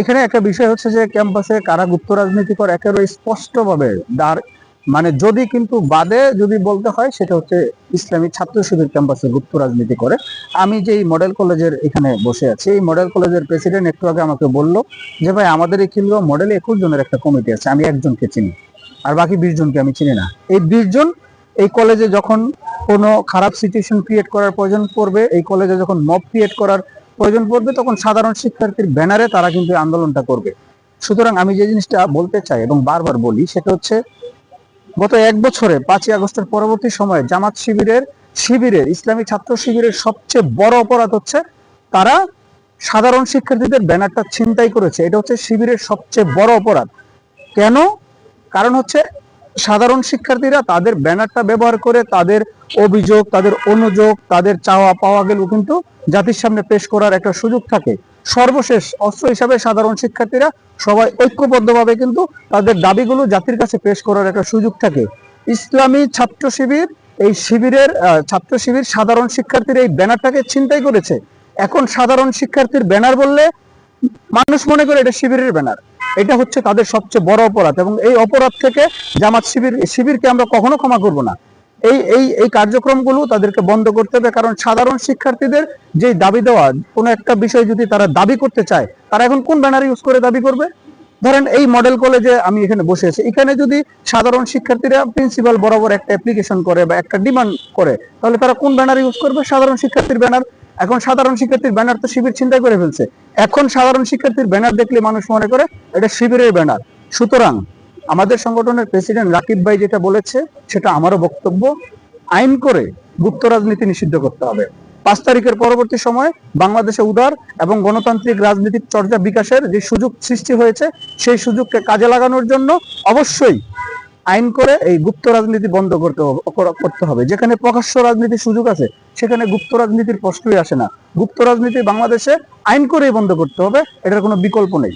এখানে একটা বিষয় হচ্ছে যে ক্যাম্পাসে কারা গুপ্ত রাজনীতি করে একেবারে স্পষ্টভাবে দার মানে যদি কিন্তু বাদে যদি বলতে হয়, সেটা হচ্ছে ইসলামী ছাত্র শিবির ক্যাম্পাসে গুপ্ত রাজনীতি করে। আমি যে মডেল কলেজের এখানে বসে আছি, এই মডেল কলেজের প্রেসিডেন্ট একটু আগে আমাকে বলল যে, ভাই, আমাদের এই খিলগাঁও মডেলে একুশ জনের একটা কমিটি আছে, আমি একজনকে চিনি, আর বাকি বিশ জনকে আমি চিনি না। এই বিশ জন এই কলেজে যখন কোনো খারাপ সিচুয়েশন ক্রিয়েট করার প্রয়োজন পড়বে, এই কলেজে যখন মব ক্রিয়েট করার প্রয়োজন পড়বে, তখন সাধারণ শিক্ষার্থীর ব্যানারে তারা কিন্তু আন্দোলনটা করবে। সুতরাং আমি যে জিনিসটা বলতে চাই এবং বারবার বলি, সেটা হচ্ছে গত এক বছরে, পাঁচই আগস্টের পরবর্তী সময়ে জামাত শিবিরের শিবিরের, ইসলামী ছাত্র শিবিরের সবচেয়ে বড় অপরাধ হচ্ছে তারা সাধারণ শিক্ষার্থীদের ব্যানারটা ছিনতাই করেছে। এটা হচ্ছে শিবিরের সবচেয়ে বড় অপরাধ। কেন? কারণ হচ্ছে সাধারণ শিক্ষার্থীরা তাদের ব্যানারটা ব্যবহার করে তাদের অভিযোগ, তাদের অনুযোগ, তাদের চাওয়া পাওয়া গেল কিন্তু জাতির সামনে পেশ করার একটা সুযোগ থাকে। সর্বশেষ অস্ত্র হিসাবে সাধারণ শিক্ষার্থীরা সবাই ঐক্যবদ্ধভাবে কিন্তু তাদের দাবিগুলো জাতির কাছে পেশ করার একটা সুযোগ থাকে। ইসলামী ছাত্র শিবির, এই শিবিরের ছাত্র শিবির সাধারণ শিক্ষার্থীর এই ব্যানারটাকে ছিনতাই করেছে। এখন সাধারণ শিক্ষার্থীর ব্যানার বললে মানুষ মনে করে এটা শিবিরের ব্যানার। এটা হচ্ছে তাদের সবচেয়ে বড় অপরাধ এবং এই অপরাধ থেকে জামাত শিবির, শিবিরকে আমরা কখনো ক্ষমা করব না। এই এই এই কার্যক্রমগুলো তাদেরকে বন্ধ করতে হবে কারণ সাধারণ শিক্ষার্থীদের যে দাবি দেওয়া, কোনো একটা বিষয় যদি তারা দাবি করতে চায়, তারা এখন কোন ব্যানার ইউজ করে দাবি করবে? ধরেন এই মডেল কলেজে আমি এখানে বসে আছি। এখানে যদি সাধারণ শিক্ষার্থীরা প্রিন্সিপাল বরাবর একটা অ্যাপ্লিকেশন করে বা একটা ডিমান্ড করে, তাহলে তারা কোন ব্যানার ইউজ করবে? সাধারণ শিক্ষার্থীর ব্যানার এখন সাধারণ শিক্ষার্থীর ব্যানার তো শিবির চিন্তা করে ফেলছে। এখন সাধারণ শিক্ষার্থীর ব্যানার দেখলে মানুষ মনে করে এটা শিবিরের ব্যানার সুতরাং আমাদের সংগঠনের প্রেসিডেন্ট রাকিব ভাই যেটা বলেছে, সেটা আমারও বক্তব্য। আইন করে গুপ্ত রাজনীতি নিষিদ্ধ করতে হবে। পাঁচ তারিখের পরবর্তী সময় বাংলাদেশে উদার এবং গণতান্ত্রিক রাজনীতির চর্চা বিকাশের যে সুযোগ সৃষ্টি হয়েছে, সেই সুযোগকে কাজে লাগানোর জন্য অবশ্যই আইন করে এই গুপ্ত রাজনীতি বন্ধ করতে করতে হবে। যেখানে প্রকাশ্য রাজনীতির সুযোগ আছে, সেখানে গুপ্ত রাজনীতির প্রশ্নই আসে না। গুপ্ত রাজনীতি বাংলাদেশে আইন করেই বন্ধ করতে হবে, এটার কোনো বিকল্প নেই।